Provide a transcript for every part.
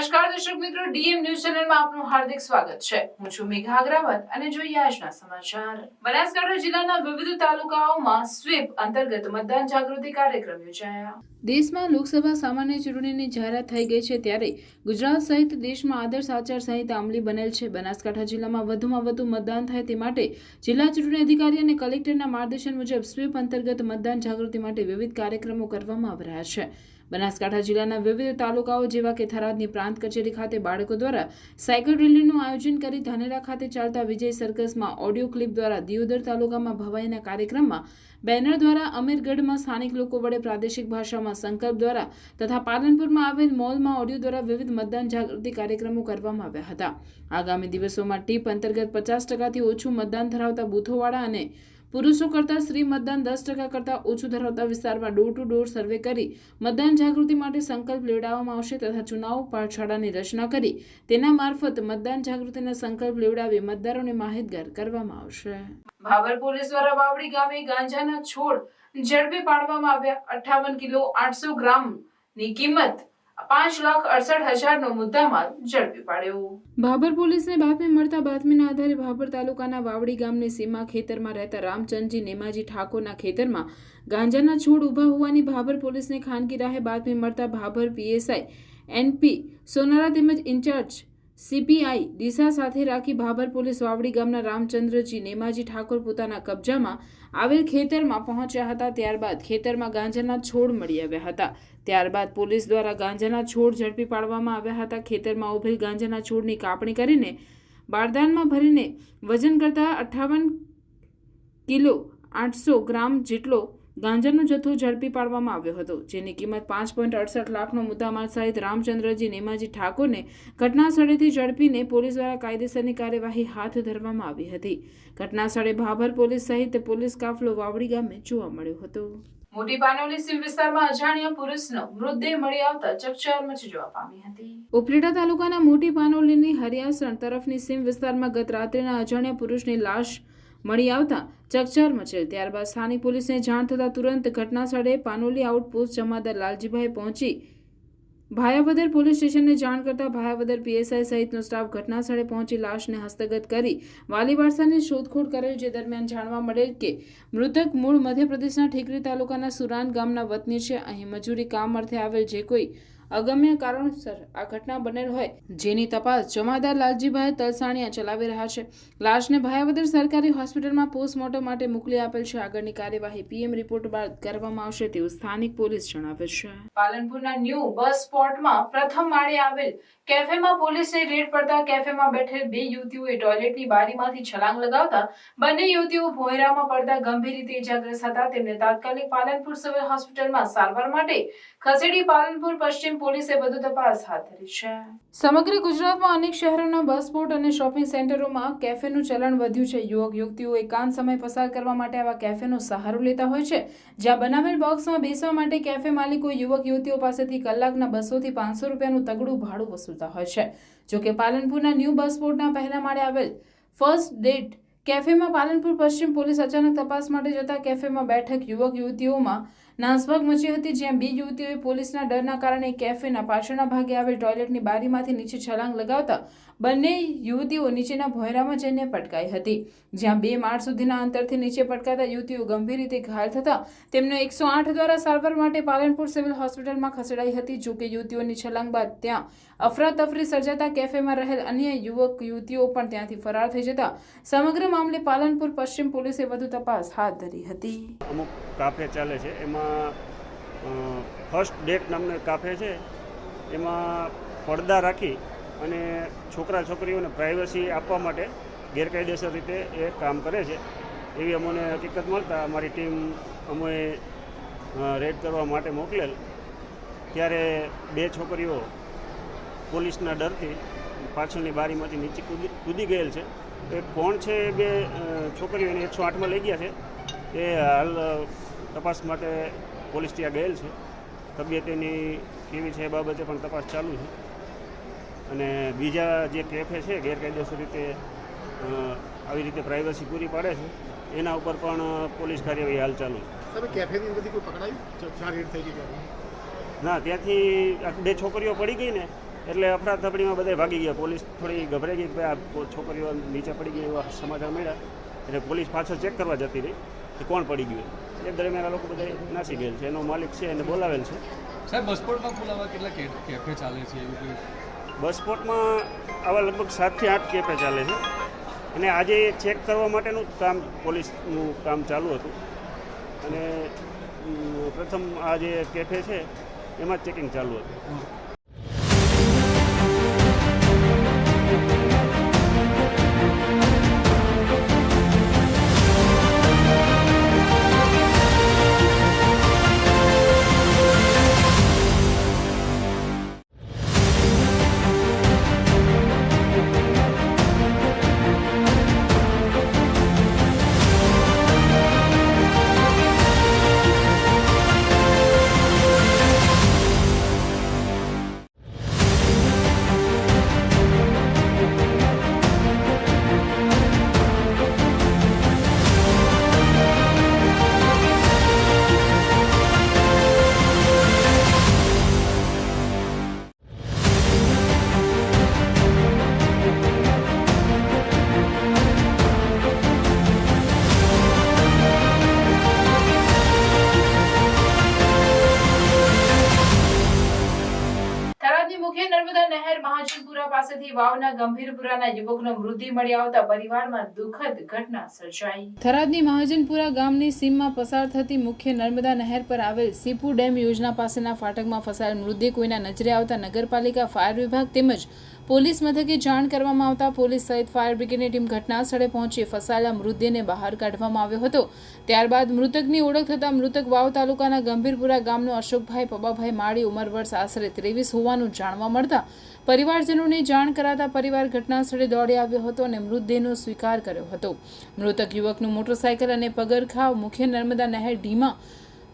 નમસ્કાર દર્શક મિત્રો, ડીએમ ન્યૂઝ ચેનલમાં આપનું હાર્દિક સ્વાગત છે. હું છું મેઘા અગ્રાવત અને જોઈએ આજના સમાચાર. બનાસકાંઠા જિલ્લાના વિવિધ તાલુકાઓમાં સ્વીપ અંતર્ગત મતદાન જાગૃતિ કાર્યક્રમ યોજાયા. દેશમાં લોકસભા સામાન્ય ચૂંટણીની જાહેરાત થઈ ગઈ છે ત્યારે ગુજરાત સહિત દેશમાં આદર્શ આચાર સંહિતા અમલી બનેલ છે. બનાસકાંઠા જિલ્લામાં વધુમાં વધુ મતદાન થાય તે માટે જિલ્લા ચૂંટણી અધિકારી અને કલેક્ટરના માર્ગદર્શન મુજબ સ્વીપ અંતર્ગત મતદાન જાગૃતિ માટે વિવિધ કાર્યક્રમો કરવામાં આવી રહ્યા છે. બનાસકાંઠા જિલ્લાના વિવિધ તાલુકાઓ જેવા કે થરાદની પ્રાંત કચેરી ખાતે બાળકો દ્વારા સાયકલ રેલીનું આયોજન કરી ધાનેરા ખાતે ચાલતા વિજય સર્કસમાં ઓડિયો ક્લિપ દ્વારા દિયોદર તાલુકામાં ભવાઈના કાર્યક્રમમાં બેનર દ્વારા અમીરગઢમાં સ્થાનિક લોકો વડે પ્રાદેશિક ભાષામાં સંકલ્પ દ્વારા તથા પાલનપુરમાં આવેલ મોલમાં ઓડિયો દ્વારા વિવિધ મતદાન જાગૃતિ કાર્યક્રમો કરવામાં આવ્યા હતા. આગામી દિવસોમાં ટીપ અંતર્ગત પચાસ ટકાથી ઓછું મતદાન ધરાવતા બૂથોવાળા અને પુરુષો કરતાં સ્ત્રી મતદાન દસ ટકા કરતાં ઓછું ધરાવતા વિસ્તારમાં ડોર ટુ ડોર સર્વે કરી મતદાન જાગૃતિ માટે સંકલ્પ લેવડાવવામાં આવશે તથા ચુનાવ પાઠશાળાની રચના કરી. તેના મારફત મતદાન જાગૃતિના સંકલ્પ લેવડાવી મતદારોને માહિતગાર કરવામાં આવશે. ભાવર પોલીસ દ્વારા વાવડી ગામે ગાંજાના છોડ ઝડપી પાડવામાં આવ્યા. અઠ્ઠાવન કિલો આઠસો ગ્રામની કિંમત પાંચ લાખ અડસઠ હજારનો મુદ્દામાલ ઝડપી પાડ્યો. ભાભર પોલીસને બાતમી મળતા બાતમીના આધારે ભાભર તાલુકાના વાવડી ગામની સીમા ખેતરમાં રહેતા રામચંદજી નેમાજી ઠાકોરના ખેતરમાં ગાંજાના છોડ ઊભા હોવાની ભાભર પોલીસને ખાનગી રાહે બાતમી મળતા ભાભર પીએસઆઈ એનપી સોનારા તેમજ ઇન્ચાર્જ સીપીઆઈ દિશા સાથે રાખી ભાભર પોલીસ વાવડી ગામના રામચંદ્રજી નેમાજી ઠાકોર પોતાના કબજામાં આવેલ ખેતરમાં પહોંચ્યા હતા. ત્યારબાદ ખેતરમાં ગાંજાના છોડ મળી આવ્યા હતા. ત્યારબાદ પોલીસ દ્વારા ગાંજાના છોડ ઝડપી પાડવામાં આવ્યા હતા. ખેતરમાં ઉભેલ ગાંજાના છોડની કાપણી કરીને બારદાનમાં ભરીને વજન કરતા અઠ્ઠાવન કિલો આઠસો ગ્રામ જેટલો ગાંજાનો જથ્થો ઝડપી પાડવામાં આવ્યો હતો જેની કિંમત પાંચ પોઈન્ટ અડસઠ લાખનો મુદ્દામાલ સહિત રામચંદ્રજી નેમાજી ઠાકોરને ઘટના સ્થળેથી ઝડપીને પોલીસ દ્વારા કાયદેસરની કાર્યવાહી હાથ ધરવામાં આવી હતી. ઘટના સ્થળે ભાભર પોલીસ સહિત પોલીસ કાફલો વાવડી ગામે જોવા મળ્યો હતો. મોટી પાનોલી સિવિલ વિસ્તારમાં અજાણ્યા પુરુષનો મૃતદેહ મળી આવતા ચકચાર મચી જવા પામી હતી. ઉપલેટા તાલુકાના મોટી પાનોલીની હરિયાસણ તરફની સીમ વિસ્તારમાં ગત રાત્રેના અજાણ્યા પુરુષની લાશ મળી આવતા ચકચાર મચેલ ત્યારબાદ સ્થાનિક પોલીસને જાણ થતાં તુરંત ઘટના સ્થળે પાનોલી આઉટપોસ્ટ જમાદાર લાલજીભાઈ પહોંચી. ભાયાવદર પોલીસ સ્ટેશનને જાણ કરતા ભાયાવદર પીએસઆઈ સહિતનો સ્ટાફ ઘટના સ્થળે પહોંચી લાશને હસ્તગત કરી વાલી વારસાની શોધખોળ કરેલ, જે દરમિયાન જાણવા મળેલ કે મૃતક મૂળ મધ્યપ્રદેશના ઠીકરી તાલુકાના સુરાન ગામના વતની છે. અહીં મજૂરી કામ અર્થે આવેલ જે કોઈ અગમ્ય કારણસર આ ઘટના બનેલ હોય, જેની તપાસ જમાદાર લાલજીભાઈ તલસાણીયા ચલાવી રહ્યા છે. લાશને ભાયાવદર સરકારી હોસ્પિટલમાં પોસ્ટમોર્ટમ માટે મોકલી આપેલ છે. આગળની કાર્યવાહી પીએમ રિપોર્ટ બાદ કરવામાં આવશે તેવું સ્થાનિક પોલીસ જણાવે છે. પાલનપુરના ન્યૂ બસ સ્પોટમાં પ્રથમ માળે આવેલ કેફેમાં પોલીસે રેડ પડતા કેફેમાં બેઠેલ બે યુવતીઓએ ટોયલેટની બારીમાંથી છલાંગ લગાવતા બંને યુવતીઓ ભોયરામાં પડતા ગંભીર રીતે ઇજાગ્રસ્ત હતા. તેમને તાત્કાલિક પાલનપુર સિવિલ હોસ્પિટલમાં સારવાર માટે ખસેડી પાલનપુર પશ્ચિમ પોલીસે વધુ તપાસ હાથ ધરી છે. સમગ્ર ગુજરાતમાં અનેક શહેરોના બસ સ્પોટ અને શોપિંગ સેન્ટરોમાં કેફેનું ચલણ વધ્યું છે. યુવક, યુવતીઓ એકાંત સમય પસાર કરવા માટે આવા કેફેનો સહારો લેતા હોય છે. જ્યાં બનાવેલ બોક્સમાં બેસવા માટે કેફે માલિકો, યુવક, યુવતીઓ પાસેથી કલાકના બસોથી પાંચસો રૂપિયાનું તગડું ભાડું વસૂલતા હોય છે. જોકે પાલનપુરના ન્યૂ બસ સ્પોટના પહેલા માળે આવેલ ફર્સ્ટ ડેટ કેફેમાં પાલનપુર પશ્ચિમ પોલીસ અચાનક તપાસ માટે જતા કેફેમાં બેઠક યુવક, યુવતીઓમાં નાસભાગ મચી હતી જ્યાં બે યુવતીઓએ પોલીસના ડરના કારણે કેફેના પાછળના ભાગે આવેલ ટોયલેટની બારીમાંથી નીચે છલાંગ લગાવતા બંને યુવતીઓ નીચેના ભોયરામાં જઈને પટકાઈ હતી. જ્યાં બે માળ સુધીના અંતરથી નીચે પટકાતા યુવતીઓ ગંભીર રીતે ઘાયલ થતા તેમને એકસો આઠ દ્વારા સારવાર માટે પાલનપુર સિવિલ હોસ્પિટલમાં ખસેડાઈ હતી, જો કે યુવતીઓની છલાંગ બાદ ત્યાં અફરાતફરી સર્જાતા કેફેમાં રહેલ અન્ય યુવક યુવતીઓ પણ ત્યાંથી ફરાર થઈ જતા સમગ્ર મામલે પાલનપુર પશ્ચિમ પોલીસે વધુ તપાસ હાથ ધરી હતી. અમુક કાફે ચાલે છે, એમાં ફર્સ્ટ ડેટ નામનો એક કાફે છે, એમાં પડદા રાખી અને છોકરા છોકરીઓને પ્રાઇવસી આપવા માટે ગેરકાયદેસર રીતે એ કામ કરે છે. એવી અમને હકીકત મળતા અમારી ટીમ અમે રેડ કરવા માટે મોકલેલ. ત્યારે બે છોકરીઓ પોલીસના ડરથી પાછળની બારીમાંથી નીચે કૂદી કૂદી ગયેલ છે. એ કોણ છે બે છોકરીઓને એકસો આઠમાં લઈ ગયા છે. એ હાલ તપાસ માટે પોલીસ ત્યાં ગયેલ છે. તબિયત એની કેવી છે એ બાબતે પણ તપાસ ચાલુ છે. અને બીજા જે કેફે છે ગેરકાયદેસર રીતે આવી રીતે પ્રાઇવસી પૂરી પાડે છે એના ઉપર પણ પોલીસ કાર્યવાહી હાલ ચાલુ છે. કેફેની અંદરથી કોઈ પકડાયું? થઈ ગઈ ના ત્યાંથી આ બે છોકરીઓ પડી ગઈ ને એટલે અફડાતફડીમાં બધા ભાગી ગયા. પોલીસ થોડી ગભરાઈ ગઈ કે ભાઈ આ છોકરીઓ નીચે પડી ગઈ એવા સમાચાર મળ્યા. એટલે પોલીસ પાછળ ચેક કરવા જતી રહી કે કોણ પડી ગયું એ દરમિયાન આ લોકો બધા નાસી ગયેલ છે. એનો માલિક છે એને બોલાવેલ છે. સાહેબ બસપોર્ટમાં બોલાવવા કેટલા કેફે ચાલે છે એવું કંઈ? બસ સ્પોટમાં આવા લગભગ સાતથી આઠ કેફે ચાલે છે. અને આજે ચેક કરવા માટેનું કામ પોલીસનું કામ ચાલુ હતું. અને પ્રથમ આ જે કેફે છે એમાં ચેકિંગ ચાલુ હતું. નર્મદા નહેર મહાજનપુરા પાસેથી વાવના ગંભીરપુરાના યુવકનો મૃત્યુ મળી આવતા પરિવારમાં દુઃખદ ઘટના સર્જાઈ. થરાદની મહાજનપુરા ગામની સીમમાં પસાર થતી મુખ્ય નર્મદા નહેર પર આવેલ સીપુ ડેમ યોજના પાસેના ફાટકમાં ફસાયેલ મૃતદેહ કોઈના નજરે આવતા નગરપાલિકા, ફાયર વિભાગ તેમજ પોલીસ મથકે જાણ કરવામાં આવતા પોલીસ સહિત ફાયર બ્રિગેડની ટીમ ઘટના સ્થળે પહોંચી ફસાયેલા મૃતદેહને બહાર કાઢવામાં આવ્યો હતો. ત્યારબાદ મૃતકની ઓળખ થતાં મૃતક વાવ તાલુકાના ગંભીરપુરા ગામનો અશોકભાઈ, પબાભાઈ માળી ઉંમર વર્ષ આશરે ત્રેવીસ હોવાનું જાણવા મળતા પરિવારજનોને જાણ કરાતા પરિવાર ઘટના સ્થળે દોડી આવ્યો હતો અને મૃતદેહનો સ્વીકાર કર્યો હતો. મૃતક યુવકનું મોટરસાયકલ અને પગરખાવ મુખ્ય નર્મદા નહેર ઢીમા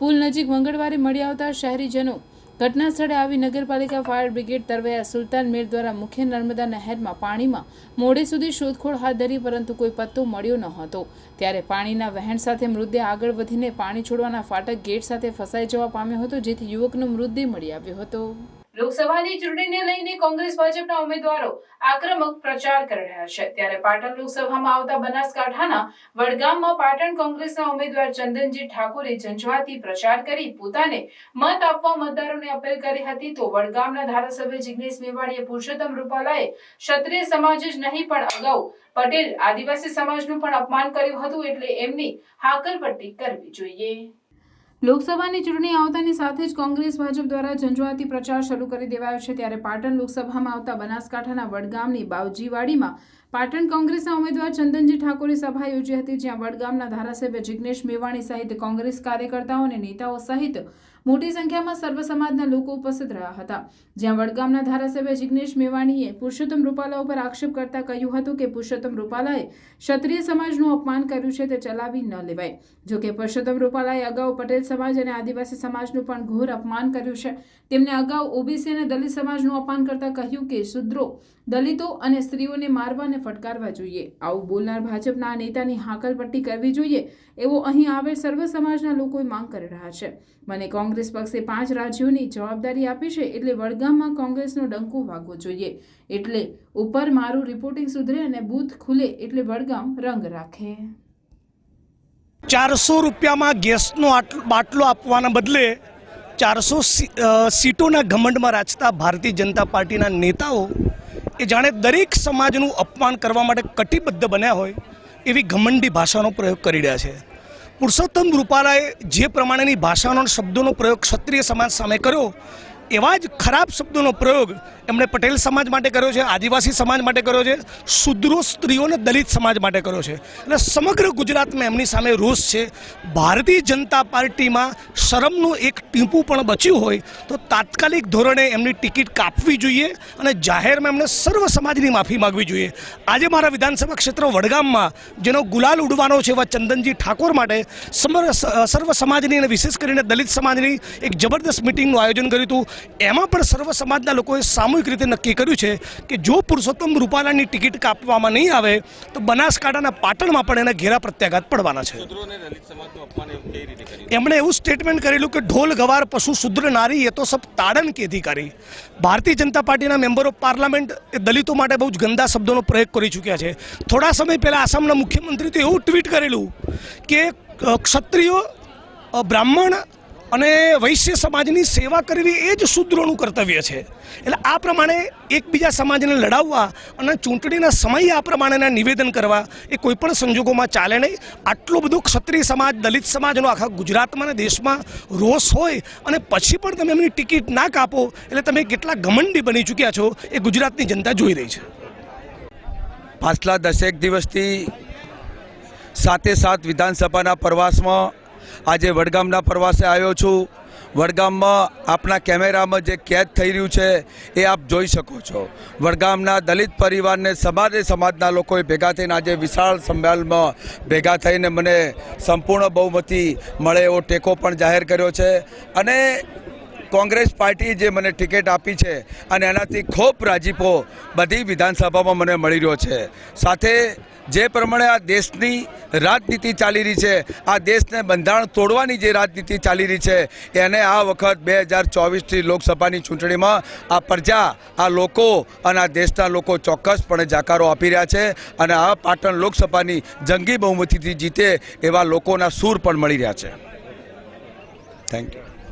પુલ નજીક મંગળવારે મળી આવતા શહેરીજનો ઘટના સ્થળે આવી નગરપાલિકા ફાયર બ્રિગેડ તરવૈયા સુલતાન મીર દ્વારા મુખ્ય નર્મદા નહેરમાં પાણીમાં મોડે સુધી શોધખોળ હાથ ધરી પરંતુ કોઈ પત્તો મળ્યો ન હતો. ત્યારે પાણીના વહેણ સાથે મૃતદેહ આગળ વધીને પાણી છોડવાના ફાટક ગેટ સાથે ફસાઈ જવા પામ્યો હતો, જેથી યુવકનો મૃતદેહ મળી આવ્યો હતો. લોકસભાની ચૂંટણીને લઈને કોંગ્રેસ, ભાજપના ઉમેદવારો આક્રમક પ્રચાર કરી રહ્યા છે. ત્યારે પાટણ લોકસભામાં આવતા બનાસકાંઠાના વડગામમાં પાટણ કોંગ્રેસના ઉમેદવાર ચંદનજી ઠાકોરે ઝંઝવાતી પ્રચાર કરી પોતાને મત આપવા મતદારોને અપીલ કરી હતી. તો વડગામના ધારાસભ્ય જિગ્નેશ મેવાણીએ પુરુષોત્તમ રૂપાલાએ ક્ષત્રિય સમાજ જ નહીં, પણ અગાઉ પટેલ આદિવાસી સમાજનું પણ અપમાન કર્યું હતું, એટલે એમની હાકલપટ્ટી કરવી જોઈએ. લોકસભાની ચૂંટણી આવતાની સાથે જ કોંગ્રેસ, ભાજપ દ્વારા ઝંઝવાતી પ્રચાર શરૂ કરી દેવાયો છે. ત્યારે પાટણ લોકસભામાં આવતા બનાસકાંઠાના વડગામની બાવજીવાડીમાં પાટણ કોંગ્રેસના ઉમેદવાર ચંદનજી ઠાકોરે સભા યોજી હતી, જ્યાં વડગામના ધારાસભ્ય જિગ્નેશ મેવાણી સહિત કોંગ્રેસ કાર્યકર્તાઓ અને નેતાઓ સહિત મોટી સંખ્યામાં સર્વ સમાજના લોકો ઉપસ્થિત રહ્યા હતા. જ્યાં વડગામના ધારાસભ્ય જિગ્નેશ મેવાણીએ પુરુષોત્તમ રૂપાલા ઉપર આક્ષેપ કરતા કહ્યું હતું કે પુરુષોત્તમ રૂપાલાએ ક્ષત્રિય સમાજનું અપમાન કર્યું છે તે ચલાવી ન લેવાય. જો કે પુરુષોત્તમ રૂપાલાએ અગાઉ પટેલ સમાજ અને આદિવાસી સમાજનું પણ ઘોર અપમાન કર્યું છે. તેમણે અગાઉ ઓબીસી અને દલિત સમાજનું અપમાન કરતા કહ્યું કે શુદ્રો, દલિતો અને સ્ત્રીઓને મારવા અને ફટકારવા જોઈએ. આવું બોલનાર ભાજપના નેતાની હાકલપટ્ટી કરવી જોઈએ એવો અહીં આવેલ સર્વ સમાજના લોકોએ માંગ કરી રહ્યા છે. મને કોંગ્રેસ પક્ષે પાંચ રાજ્યોની જવાબદારી આપી છે એટલે વડગામમાં કોંગ્રેસનો ડંકો વાગવો જોઈએ. એટલે ઉપર મારું રિપોર્ટિંગ સુધરે અને બૂથ ખુલે એટલે વડગામ રંગ રાખે. ચારસો રૂપિયામાં ગેસનો બાટલો આપવાના બદલે ચારસો સીટોના ઘમંડમાં રાચતા ભારતીય જનતા પાર્ટીના નેતાઓ એ જાણે દરેક સમાજનું અપમાન કરવા માટે કટિબદ્ધ બન્યા હોય એવી ઘમંડી ભાષાનો પ્રયોગ કરી રહ્યા છે. પુરુષોત્તમ રૂપાલાએ જે પ્રમાણેની ભાષાનો શબ્દોનો પ્રયોગ ક્ષત્રિય સમાજ સામે કર્યો એવા જ ખરાબ શબ્દોનો પ્રયોગ એમણે પટેલ સમાજ માટે કર્યો છે, આદિવાસી સમાજ માટે કર્યો છે શુદ્રો સ્ત્રીઓ અને દલિત સમાજ માટે કર્યો છે. અને સમગ્ર ગુજરાતમાં એમની સામે રોષ છે. ભારતીય જનતા પાર્ટીમાં શરમનું એક ટીપું પણ બચ્યું હોય તો તાત્કાલિક ધોરણે એમની ટિકિટ કાપવી જોઈએ અને જાહેરમાં એમને સર્વ સમાજની માફી માગવી જોઈએ. આજે મારા વિધાનસભા ક્ષેત્ર વડગામમાં, જેનો ગુલાલ ઉડવાનો છે એવા ચંદનજી ઠાકોર માટે સમગ્ર સર્વ સમાજની અને વિશેષ કરીને દલિત સમાજની એક જબરદસ્ત મિટિંગનું આયોજન કર્યું હતું. એમાં પણ સર્વ સમાજના લોકોએ સામૂહિક રીતે નક્કી કર્યું છે કે જો પુરુષોત્તમ રૂપાલાની ટિકિટ કાપવામાં નહીં આવે તો બનાસકાંઠાના પાટણમાં પણ એના ઘેરા પ્રત્યાઘાત પડવાના છે. એમણે એવું સ્ટેટમેન્ટ કરેલું કે ઢોલ ગવાર પશુ શુદ્ર નારી એ તો સબ તાડન કે અધિકારી. ભારતીય જનતા પાર્ટીના મેમ્બર ઓફ પાર્લામેન્ટ એ દલિતો માટે બહુ જ ગંદા શબ્દોનો પ્રયોગ કરી ચૂક્યા છે. થોડા સમય પહેલાં આસામના મુખ્યમંત્રી તો એવું ટ્વીટ કરેલું કે ક્ષત્રિયો બ્રાહ્મણ અને વૈશ્ય સમાજની સેવા કરવી એ જ શૂદ્રોનું કર્તવ્ય છે. એટલે આ પ્રમાણે એકબીજા સમાજને લડાવવા અને ચૂંટણીના સમયે આ પ્રમાણેના નિવેદન કરવા એ કોઈપણ સંજોગોમાં ચાલે નહીં. આટલો બધો ક્ષત્રિય સમાજ, દલિત સમાજનો આખા ગુજરાતમાં અને દેશમાં રોષ હોય અને પછી પણ તમે એમની ટિકિટ ના કાપો, એટલે તમે કેટલા ઘમંડી બની ચૂક્યા છો એ ગુજરાતની જનતા જોઈ રહી છે. પાછલા દસેક દિવસથી સાતે સાત વિધાનસભાના પ્રવાસમાં આજે વડગામના પ્રવાસે આવ્યો છું. વડગામમાં આપણા કેમેરામાં જે કેદ થઈ રહ્યું છે એ આપ જોઈ શકો છો. વડગામના દલિત પરિવારને સમાજે સમાજના લોકોએ ભેગા થઈને આજે વિશાળ સંમેલનમાં ભેગા થઈને મને સંપૂર્ણ બહુમતી મળે એવો ટેકો પણ જાહેર કર્યો છે. અને કોંગ્રેસ પાર્ટી જે મને ટિકિટ આપી છે અને એનાથી ખૂબ રાજીપો બધી વિધાનસભામાં મને મળી રહ્યો છે. સાથે જે પ્રમાણે આ દેશની રાજનીતિ ચાલી રહી છે, આ દેશને બંધારણ તોડવાની જે રાજનીતિ ચાલી રહી છે, એને આ વખત બે હજાર ચોવીસથી લોકસભાની ચૂંટણીમાં આ પ્રજા, આ લોકો અને આ દેશના લોકો ચોક્કસપણે જાકારો આપી રહ્યા છે અને આ પાટણ લોકસભાની જંગી બહુમતીથી જીતે એવા લોકોના સૂર પણ મળી રહ્યા છે. Thank you